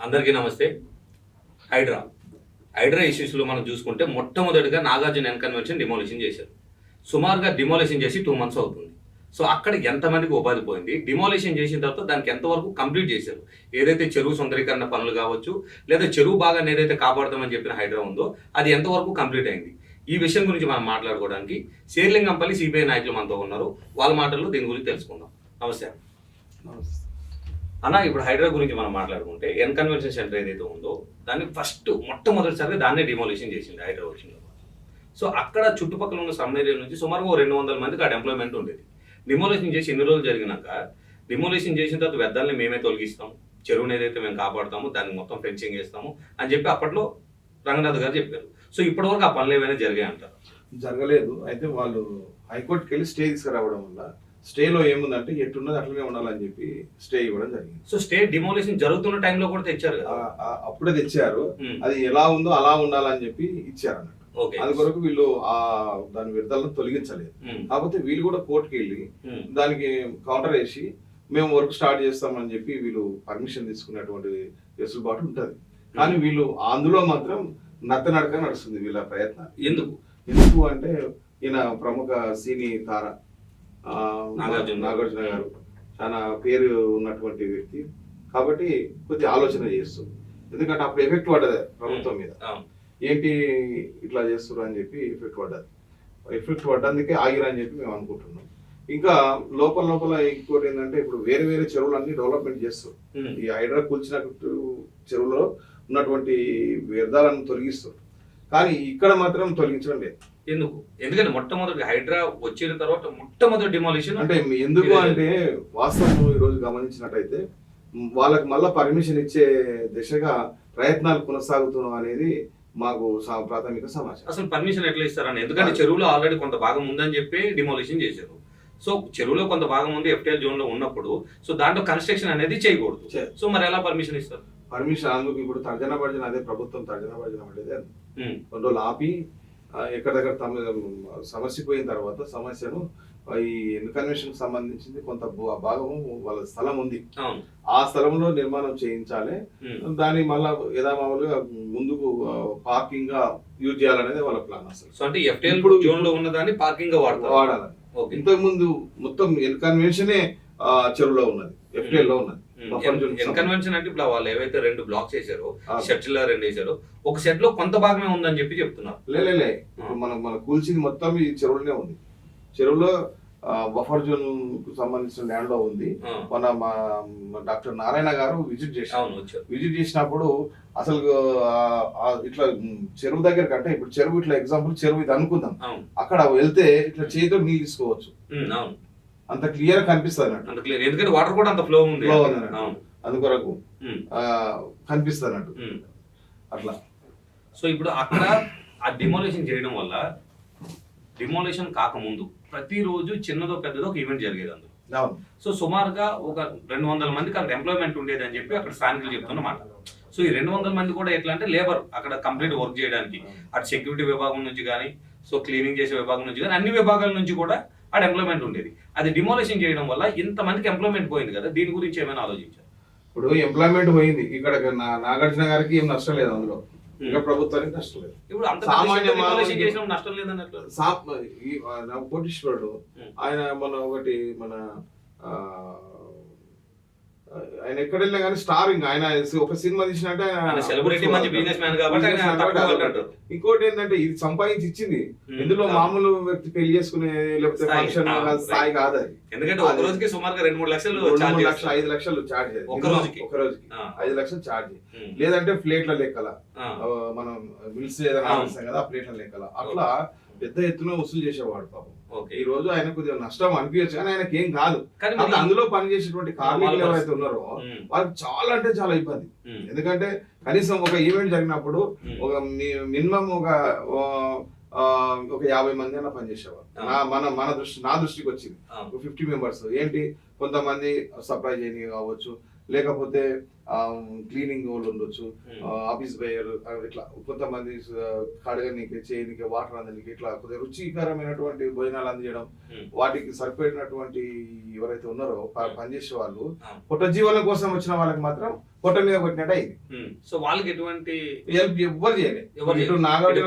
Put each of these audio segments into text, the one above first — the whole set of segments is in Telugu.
అందరికీ నమస్తే. హైడ్రా. హైడ్రా ఇష్యూస్లో మనం చూసుకుంటే మొట్టమొదటిగా నాగార్జున ఎన్ కన్వెన్షన్ చేశారు. సుమారుగా డిమోలిషన్ చేసి టూ మంత్స్ అవుతుంది. సో అక్కడ ఎంతమందికి ఉపాధి పోయింది? డిమోలిషన్ చేసిన తర్వాత దానికి ఎంతవరకు కంప్లీట్ చేశారు? ఏదైతే చెరువు సుందరీకరణ పనులు కావచ్చు లేదా చెరువు భాగాన్ని ఏదైతే కాపాడతామని చెప్పిన హైడ్రా ఉందో అది ఎంతవరకు కంప్లీట్ అయింది? ఈ విషయం గురించి మనం మాట్లాడుకోవడానికి శేర్లింగంపల్లి సిబిఐ నాయకులు మనతో ఉన్నారు. వాళ్ళ మాటల్లో దీని గురించి తెలుసుకుందాం. నమస్తే. అన్న ఇప్పుడు హైడ్రా గురించి మనం మాట్లాడుకుంటే ఎన్ కన్వెన్షన్ సెంటర్ ఏదైతే ఉందో దాన్ని ఫస్ట్ మొట్టమొదటిసారి దాన్నే డిమాలిషన్ చేసింది హైడ్రా వచ్చిన తర్వాత. సో అక్కడ చుట్టుపక్కల ఉన్న సమ్ ఏరియా నుంచి సుమారు రెండు వందల మందికి అక్కడ ఎంప్లాయ్మెంట్ ఉండేది. డిమోలేషన్ చేసి ఎన్ని రోజులు జరిగినాక డిమోలేషన్ చేసిన తర్వాత వ్యర్థాలని మేమే తొలగిస్తాం. చెరువుని ఏదైతే మేము కాపాడతాము దాన్ని మొత్తం ఫెన్సింగ్ చేస్తాము అని చెప్పి అప్పట్లో రంగనాథ్ గారు చెప్పారు. సో ఇప్పటివరకు ఆ పనులు ఏమైనా జరిగాయి అంటారు జరగలేదు. అయితే వాళ్ళు హైకోర్టుకి వెళ్ళి స్టే తీసుకురావడం వల్ల స్టేలో ఏముందంటే ఎట్టున్నది అట్లనే ఉండాలని చెప్పి స్టే ఇవ్వడం జరిగింది. సో స్టేట్ డిమాలిషన్ జరుగుతున్న టైంలో కూడా తెచ్చారు అప్పుడే తెచ్చారు. అది ఎలా ఉందో అలా ఉండాలని చెప్పి ఇచ్చారు అన్నట్టు అది కొరకు వీళ్ళు ఆ దాని విడుదలను తొలగించలేదు. కాకపోతే వీళ్ళు కూడా కోర్టుకి వెళ్ళి దానికి కౌంటర్ వేసి మేము వర్క్ స్టార్ట్ చేస్తామని చెప్పి వీళ్ళు పర్మిషన్ తీసుకున్నటువంటి వెసులుబాటు ఉంటది. కానీ వీళ్ళు అందులో మాత్రం నత్తనడక నడుస్తుంది వీళ్ళ ప్రయత్నం. ఎందుకు? ఎందుకు అంటే ఈయన ప్రముఖ సినీ తార. నాగార్జున. నాగార్జున గారు చాలా పేరు ఉన్నటువంటి వ్యక్తి. కాబట్టి కొద్ది ఆలోచన చేస్తుంది ఎందుకంటే అప్పుడు ఎఫెక్ట్ పడ్డది ప్రభుత్వం మీద. ఏంటి ఇట్లా చేస్తున్నారు అని చెప్పి ఎఫెక్ట్ పడ్డది. ఎఫెక్ట్ పడ్డందుకే ఆగిరని చెప్పి మేము అనుకుంటున్నాం. ఇంకా లోపల లోపల ఇంకోటి ఏంటంటే ఇప్పుడు వేరే వేరే చెరువులన్నీ డెవలప్మెంట్ చేస్తారు. ఈ హైడ్రా కూల్చినట్టు చెరువులో ఉన్నటువంటి వ్యర్థాలను తొలగిస్తారు కానీ ఇక్కడ మాత్రం తొలగించడం లేదు. ఎందుకు? ఎందుకంటే మొట్టమొదటి హైడ్రా వచ్చిన తర్వాత మొట్టమొదటి డిమాలిషన్ అంటే ఎందుకు అంటే వాస్తవం ఈ రోజు గమనించినట్టయితే వాళ్ళకి మళ్ళా పర్మిషన్ ఇచ్చే దిశగా ప్రయత్నాలు కొనసాగుతున్నాం అనేది మాకు ప్రాథమిక సమాచారం. అసలు పర్మిషన్ ఎట్లా ఇస్తారని? ఎందుకంటే చెరువులో ఆల్రెడీ కొంత భాగం ఉందని చెప్పి డిమాలిషన్ చేశారు. సో చెరువులో కొంత భాగం ఉంది ఎఫ్టీఎల్ జోన్లో ఉన్నప్పుడు సో దాంట్లో కన్స్ట్రక్షన్ అనేది చేయకూడదు. సో మరి ఎలా పర్మిషన్ ఇస్తారు? పర్మిషన్ అందుకు ఇప్పుడు తర్జన భర్జన అదే ప్రభుత్వం తర్జన భర్జన ఉమ్, కొన్ని రోజులు ఆపి ఎక్కడెక్కడ తమ సమస్య పోయిన తర్వాత సమస్యను ఈ కన్వెన్షన్ సంబంధించింది కొంత భూ- భాగము వాళ్ళ స్థలం ఉంది. ఆ స్థలంలో నిర్మాణం చేయించాలి. దాన్ని మళ్ళా యథామామూలుగా ముందుకు పార్కింగ్గా యూజ్ చేయాలనేది వాళ్ళ ప్లాన్ అసలు. సో అంటే ఎఫ్టీఎల్ జోన్లో ఉన్న దాన్ని పార్కింగ్గా ఓకే. ఇంతకు ముందు మొత్తం కన్వెన్షనే చెరువులో ఉన్నది. FTL లో ఉన్నది. కన్వెన్షన్ అంటే ఇప్పుడు వాళ్ళు ఏవైతే రెండు బ్లాక్స్ వేసారో ఆ. షెడ్లో రెండు వేసారో ఒక షెడ్లో కొంత భాగమే ఉందని చెప్పి చెప్తున్నారు. లే లే, లే. ఇప్పుడు మనం మన కూల్చింది మొత్తం ఈ చెరువులోనే ఉంది. చెరువులో బఫర్ జోన్కు సంబంధించిన ల్యాండ్లో ఉంది. ఆ, మన డాక్టర్ నారాయణ గారు విజిట్ చేశారు. విజిట్ చేసినప్పుడు అసలు ఇట్లా చెరువు దగ్గర కంటే ఇప్పుడు చెరువు ఇట్లా ఎగ్జాంపుల్ చెరువు ఇది అనుకుందాం. అక్కడ వెళ్తే ఇట్లా చేతితో నీళ్ళు తీసుకోవచ్చు. అవును. అంత క్లియర్ కనిపిస్తుంది అన్నట్టు. అంత క్లియర్ ఎందుకంటే వాటర్ కూడా అంత ఫ్లో ఉంది. Flow ఉంది. అందుకొరకు కనిపిస్తుంది అన్నట్టు. అట్లా. సో ఇప్పుడు అక్కడ ఆ డిమాలిషన్ చేయడం వల్ల డిమాలిషన్ కాకముందు ప్రతిరోజు చిన్నదో పెద్దదో ఒక ఈవెంట్ జరిగేది అందులో. సో సుమారుగా ఒక రెండు వందల మందికి అక్కడ ఎంప్లాయ్మెంట్ ఉండేది అని చెప్పి అక్కడ స్థానికులు చెప్తున్నమాట సో ఈ రెండు వందల మంది కూడా ఎట్లా అంటే లేబర్ అక్కడ కంప్లీట్ వర్క్ చేయడానికి. అటు సెక్యూరిటీ విభాగం నుంచి కానీ సో క్లీనింగ్ చేసే విభాగం నుంచి కానీ అన్ని విభాగాల నుంచి కూడా ఆడ ఎంప్లాయ్మెంట్ ఉండేది. అది డిమాలిషన్ చేయడం వల్ల ఇంతమందికి ఎంప్లాయ్మెంట్ పోయింది కదా దీని గురించి ఏమైనా ఆలోచించారు? ఇప్పుడు ఎంప్లాయ్మెంట్ పోయింది. ఇక్కడ నాగార్జున గారికి ఏం నష్టం లేదు అందులో. ఇంకా ప్రభుత్వానికి నష్టం లేదు. ఇప్పుడు అంత సామాన్య నష్టం లేదన్నట్లు కోటీశ్వరుడు. ఆయన మన ఒకటి మన ఆ, ఆయన ఎక్కడ వెళ్ళినా కానీ స్టార్ ఇంకా ఆయన ఒక సినిమా తీసినట్టే ఆయన సెలబ్రిటీ మంచి బిజినెస్ మ్యాన్ కాబట్టి ఆయన Businessman తక్కువ కాబట్టి అంటారు. ఇంకోటి ఏంటంటే ఇది సంపాదించి ఇచ్చింది. ఇందులో మామూలు వ్యక్తి పెళ్ళి చేసుకునే లేకపోతే స్థాయి. ఫంక్షన్ స్థాయి కాదు అది. ఎందుకంటే ఒక రోజుకి సుమారుగా రెండు మూడు లక్షలు రెండు ఐదు లక్షలు చార్జ్ రోజుకి? ఒక రోజుకి ఆ, ఐదు లక్షలు చార్జ్ లేదంటే ప్లేట్ల లెక్కల. మనం మిల్స్ ఏదైనా కదా ప్లేట్ల లెక్కల. అట్లా పెద్ద ఎత్తున వసూలు చేసేవాడు పాపం. ఓకే. ఈ రోజు ఆయన కొద్దిగా నష్టం అనిపించచ్చు కానీ ఆయనకి ఏం కాదు. కానీ అందులో పనిచేసేటువంటి కార్మికులు ఎవరైతే. ఉన్నారో వాళ్ళకి చాలా అంటే చాలా ఇబ్బంది. ఎందుకంటే కనీసం ఒక ఈవెంట్ జరిగినప్పుడు. ఒక మినిమం ఒక ఒక యాభై మంది అయినా పనిచేసేవారు. ఆ. నా మన మన దృష్టి నా దృష్టికి వచ్చింది. ఫిఫ్టీ మెంబర్స్ ఏంటి? కొంతమంది సప్లై చేయని కావచ్చు. లేకపోతే క్లీనింగ్ వాళ్ళు ఉండొచ్చు. ఆఫీస్ బయర్ ఇట్లా కొంతమంది కడగనీకి చేయనీకి వాటర్ అందడానికి ఇట్లా కొద్దిగా రుచికరమైనటువంటి భోజనాలు అందించడం. వాటికి సరిపోయినటువంటి ఎవరైతే ఉన్నారో పనిచేసే వాళ్ళు. పుట్ట జీవనం కోసం వచ్చిన వాళ్ళకి మాత్రం పొట్ట మీద కొట్టినట్టు అయింది. సో వాళ్ళకి ఎటువంటి ఎవరు చేయలేదు. నాగార్జున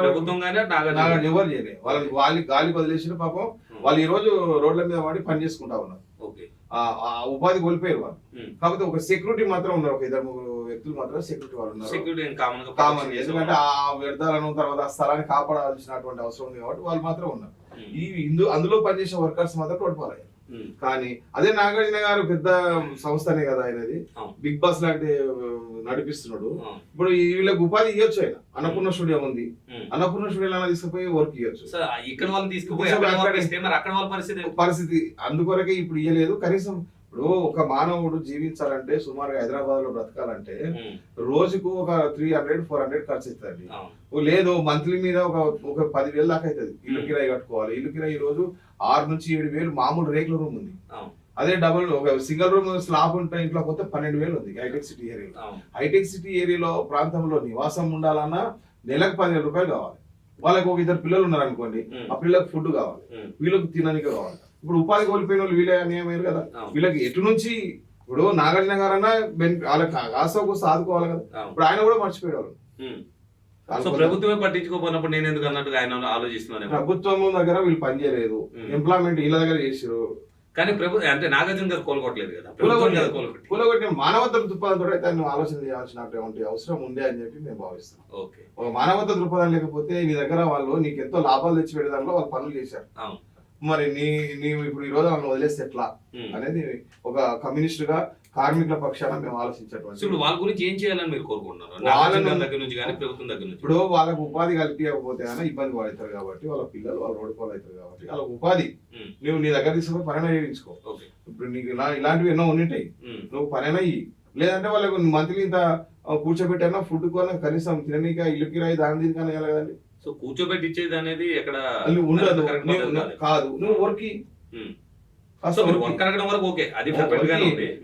ఎవరు చేయలేదు వాళ్ళకి వాళ్ళకి గాలి వదిలేసిన పాపం వాళ్ళు ఈ రోజు రోడ్ల మీద పడి పని చేసుకుంటా ఉన్నారు ఉపాధి కోల్పోయారు వాళ్ళు. కాకపోతే ఒక సెక్యూరిటీ మాత్రం ఉన్నారు ఒక ఇద్దరు ముగ్గురు వ్యక్తులు మాత్రం సెక్యూరిటీ వాళ్ళు ఉన్నారు సెక్యూరిటీ కామన్ కామన్ ఎందుకంటే. ఆ వ్యర్థాలను తర్వాత ఆ స్థలాన్ని కాపాడాల్సినటువంటి అవసరం ఉంది కాబట్టి వాళ్ళు మాత్రం ఉన్నారు. ఈ ఇందు అందులో పనిచేసే వర్కర్స్ మాత్రం ఉమ్. కానీ అదే నాగార్జున గారు పెద్ద సంస్థనే కదా ఆయనది. బిగ్ బాస్ లాంటి నడిపిస్తున్నాడు. ఇప్పుడు ఈ వీళ్ళకి ఉపాధి ఇవ్వచ్చు ఆయన. అన్నపూర్ణ స్టూడియో ఉంది. అన్నపూర్ణ స్టూడియో తీసుకుపోయి వర్క్ ఇవ్వచ్చు ఇక్కడ వాళ్ళు తీసుకుపోయి పరిస్థితి అందుకొరకే ఇప్పుడు ఇయ్యలేదు. కనీసం ఇప్పుడు ఒక మానవుడు జీవించాలంటే సుమారుగా హైదరాబాద్లో బ్రతకాలంటే. రోజుకు ఒక త్రీ హండ్రెడ్ ఫోర్ హండ్రెడ్ ఖర్చు అవుతుంది లేదు మంత్లీ మీద ఒక ఒక పదివేలు దాకా అవుతుంది ఇల్లు. కిరాయి కట్టుకోవాలి ఇల్లు కిరాయి ఈ రోజు ఆరు నుంచి ఏడు వేలు మామూలు రేకుల రూమ్ ఉంది. అదే డబుల్ ఒక సింగిల్ రూమ్ స్లాబ్ ఉంటే ఇంట్లో పోతే పన్నెండు వేలు ఉంది హైటెక్ సిటీ ఏరియాలో. హైటెక్ సిటీ ఏరియాలో ప్రాంతంలో నివాసం ఉండాలన్నా నెలకు పదివేల రూపాయలు కావాలి వాళ్ళకి ఒక ఇద్దరు పిల్లలు ఉన్నారు అనుకోండి Hmm. ఆ పిల్లలకు ఫుడ్ కావాలి. వీళ్ళకి తినడానికి కావాలి ఇప్పుడు ఉపాధి కోల్పోయిన వాళ్ళు వీళ్ళే అన్యాయమయ్యారు కదా. వీళ్ళకి ఎటు నుంచి ఇప్పుడు నాగార్జున గారు అన్నా వాళ్ళకి ఆశకు సాదుకోవాలి కదా. ఇప్పుడు ఆయన కూడా మర్చిపోయారు ఉమ్. వాళ్ళు సో కొంత- ప్రభుత్వమే పట్టించుకోపోయినప్పుడు నేను ఎందుకు అన్నట్టుగా ఆయన ఆలోచిస్తున్నాను ప్రభుత్వం దగ్గర వీళ్ళు పనిచేయలేదు. ఎంప్లాయ్మెంట్ వీళ్ళ దగ్గర చేసారు కానీ ప్రభు అంటే నాగార్జున గారు కోలుకోవట్లేదు కదా. ప్రభుత్వం కదా కోలుకోవట్లేదు. కులగొట్టిన మానవత దృక్పథంతో అయితే నువ్వు ఆలోచన చేయాల్సినటువంటి అవసరం ఉంది అని చెప్పి మేము భావిస్తాం ఓకే. ఒక మానవత దృక్పథం లేకపోతే నీ దగ్గర వాళ్ళు నీకు ఎంతో లాభాలు తెచ్చి పెట్టడంలో వాళ్ళు పనులు చేశారు. మరి నీ నీవు ఇప్పుడు ఈ రోజు వాళ్ళని వదిలేస్తే ఎట్లా. అనేది ఒక కమ్యూనిస్ట్గా కార్మికుల పక్షాన మేము ఆలోచించేటువంటి ఇప్పుడు వాళ్ళ గురించి ఏం చేయాలని మీరు కోరుకుంటున్నారు? దగ్గర నుంచి కానీ ప్రభుత్వం దగ్గర నుంచి? ఇప్పుడు వాళ్ళకు ఉపాధి కల్పించకపోతే అయినా ఇబ్బంది పడతారు కాబట్టి వాళ్ళ పిల్లలు వాళ్ళు రోడ్డుకోవాలి అవుతారు కాబట్టి వాళ్ళకి ఉపాధి. నువ్వు నీ దగ్గర తీసుకుని పని చేయించుకో. ఇప్పుడు నీకు ఇలా ఇలాంటివి ఎన్నో ఉండింటాయి ఉమ్. నువ్వు పనైనా లేదంటే వాళ్ళకు మంత్లీ ఇంత కూర్చోబెట్టైనా ఫుడ్ కొన కనీసం తిననీక ఇల్లు కిరాయి దాని దీనికి కానీ కదండి. సో కూర్చోబెట్టి ఇచ్చేది అనేది ఎక్కడ ఉండదు కాదు. నువ్వు వర్క్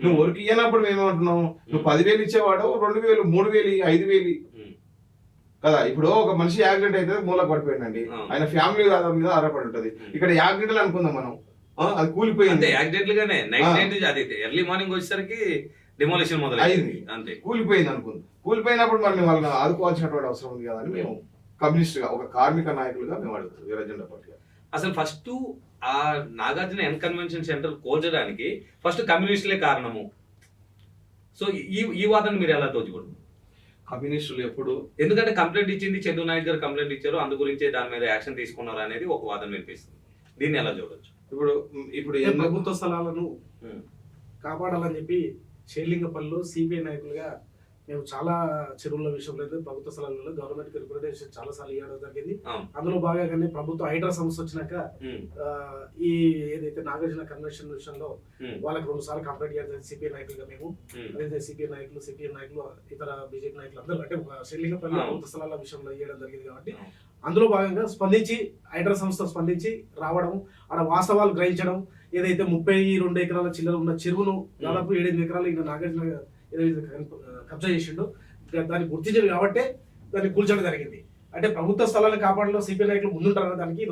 నువ్వు వర్క్ ఇయ్యనప్పుడు మేము ఏమంటున్నాం నువ్వు. పదివేలు ఇచ్చేవాడు రెండు వేలు మూడు వేలు ఐదు వేలు. కదా ఇప్పుడు ఒక మనిషి యాక్సిడెంట్ అయితే మూల పడిపోయిందండి. ఆయన ఫ్యామిలీ ఆధారం మీద ఆధారపడి ఉంటది. ఇక్కడ యాక్సిడెంట్ అనుకుందాం మనం. అది కూలిపోయింది. యాక్సిడెంట్ గానే నైట్ ఆ. నైట్ అది ఎర్లీ మార్నింగ్ వచ్చేసరికి డిమాలిషన్ మొదలైంది. అంతే. కూలిపోయింది అనుకుంది. కూలిపోయినప్పుడు మేము వాళ్ళని ఆదుకోవాల్సినటువంటి అవసరం ఉంది కదా అని మేము కమ్యూనిస్ట్గా ఒక కార్మిక నాయకులుగా మేము అడుగుతాం వీరజెండా పార్టీ అసలు ఫస్ట్ ఆ నాగార్జున ఎన్ కన్వెన్షన్ సెంటర్ కోల్చడానికి ఫస్ట్ కమ్యూనిస్టులే కారణము. సో ఈ ఈ వాదన మీరు ఎలా తోచుకోండి కమ్యూనిస్టులు ఎప్పుడు? ఎందుకంటే కంప్లైంట్ ఇచ్చింది చందు నాయక్ గారు కంప్లైంట్ ఇచ్చారు అందు గురించే దాని మీద యాక్షన్ తీసుకున్నారు అనేది ఒక వాదన వినిపిస్తుంది. దీన్ని ఎలా చూడొచ్చు? ఇప్పుడు ఇప్పుడు ప్రభుత్వ స్థలాలను కాపాడాలని చెప్పి షేర్లింగపల్లిలో సిపిఐ నాయకులుగా మేము చాలా చెరువుల విషయంలో అయితే ప్రభుత్వ స్థలాలలో గవర్నమెంట్ రిప్రజెంటేషన్ చాలా సార్లు ఇవ్వడం జరిగింది. అందులో భాగంగానే ప్రభుత్వ హైడ్రా సంస్థ వచ్చినాక ఈ ఏదైతే నాగార్జున కన్వెన్షన్ విషయంలో వాళ్ళకి రెండు సార్లు కంప్లైంట్ చేయాలి సిపిఐ నాయకులుగా మేము అదే సిపిఐ నాయకులు సిపిఐ నాయకులు ఇతర బీజేపీ నాయకులు అందరూ అంటే అవును. ప్రభుత్వ స్థలాల విషయంలో ఇవ్వడం జరిగింది కాబట్టి. అందులో భాగంగా స్పందించి హైడ్రా సంస్థ స్పందించి రావడం ఆడ వాస్తవాలు గ్రహించడం ఏదైతే ముప్పై రెండు ఎకరాల చిల్లర ఉన్న చెరువును దాదాపు ఏడెనిమిది ఎకరాలు ఈయన నాగార్జున ఏదైతే కబ్జా చేసిండు. దాన్ని గుర్తించారు కాబట్టే దాన్ని కూల్చడం జరిగింది. అంటే ప్రభుత్వ స్థలాన్ని కాపాడంలో సిపిఐ నాయకులు ముందుంటారు దానికి ఇది